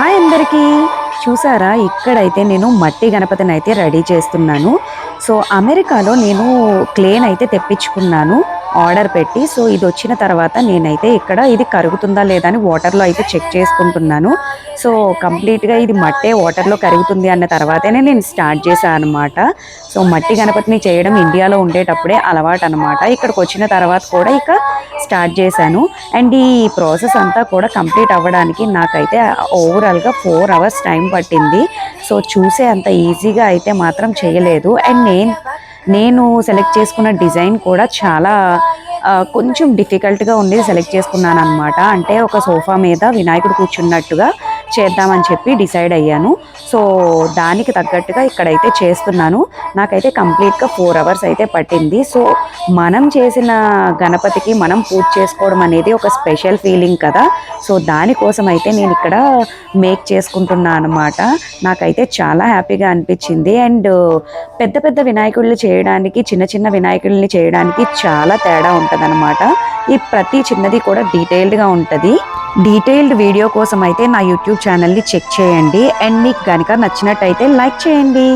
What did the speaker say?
Hi అందరికీ. చూసారా ఇక్కడైతే నేను మట్టి గణపతిని అయితే రెడీ చేస్తున్నాను. సో అమెరికాలో నేను క్లేన్ అయితే తెప్పించుకున్నాను. ఆర్డర్ పెట్టి సో ఇది వచ్చిన తర్వాత నేనైతే ఇక్కడ ఇది కరుగుతుందా లేదా అని వాటర్లో అయితే చెక్ చేసుకుంటున్నాను. సో కంప్లీట్గా ఇది మట్టే వాటర్లో కరుగుతుంది అన్న తర్వాతనే నేను స్టార్ట్ చేశాను అనమాట సో మట్టి గణపతిని చేయడం ఇండియాలో ఉండేటప్పుడే అలవాటు అనమాట ఇక్కడికి వచ్చిన తర్వాత కూడా ఇక స్టార్ట్ చేశాను. అండ్ ఈ ప్రాసెస్ అంతా కూడా కంప్లీట్ అవ్వడానికి నాకైతే ఓవరాల్గా ఫోర్ అవర్స్ టైం పట్టింది. సో చూసే అంత ఈజీగా అయితే మాత్రం చేయలేదు. అండ్ నేను నేను సెలెక్ట్ చేసుకున్న డిజైన్ కూడా చాలా కొంచెం డిఫికల్ట్గా ఉండి సెలెక్ట్ చేసుకున్నాను అనమాట అంటే ఒక సోఫా మీద వినాయకుడు కూర్చున్నట్టుగా చేద్దామని చెప్పి డిసైడ్ అయ్యాను. సో దానికి తగ్గట్టుగా ఇక్కడైతే చేస్తున్నాను. నాకైతే కంప్లీట్గా ఫోర్ అవర్స్ అయితే పట్టింది. సో మనం చేసిన గణపతికి మనం పూజ చేసుకోవడం అనేది ఒక స్పెషల్ ఫీలింగ్ కదా. సో దానికోసం అయితే నేను ఇక్కడ మేక్ చేసుకుంటున్నాను అనమాట నాకైతే చాలా హ్యాపీగా అనిపించింది. అండ్ పెద్ద పెద్ద వినాయకుడిని చేయడానికి చిన్న చిన్న వినాయకుడిని చేయడానికి చాలా తేడా ఉంటుంది ఈ ప్రతి చిన్నది కూడా డీటెయిల్డ్గా ఉంటుంది. డీటెయిల్డ్ వీడియో కోసం అయితే నా యూట్యూబ్ ఛానల్ని చెక్ చేయండి. అండ్ మీకు కనుక నచ్చినట్టయితే లైక్ చేయండి.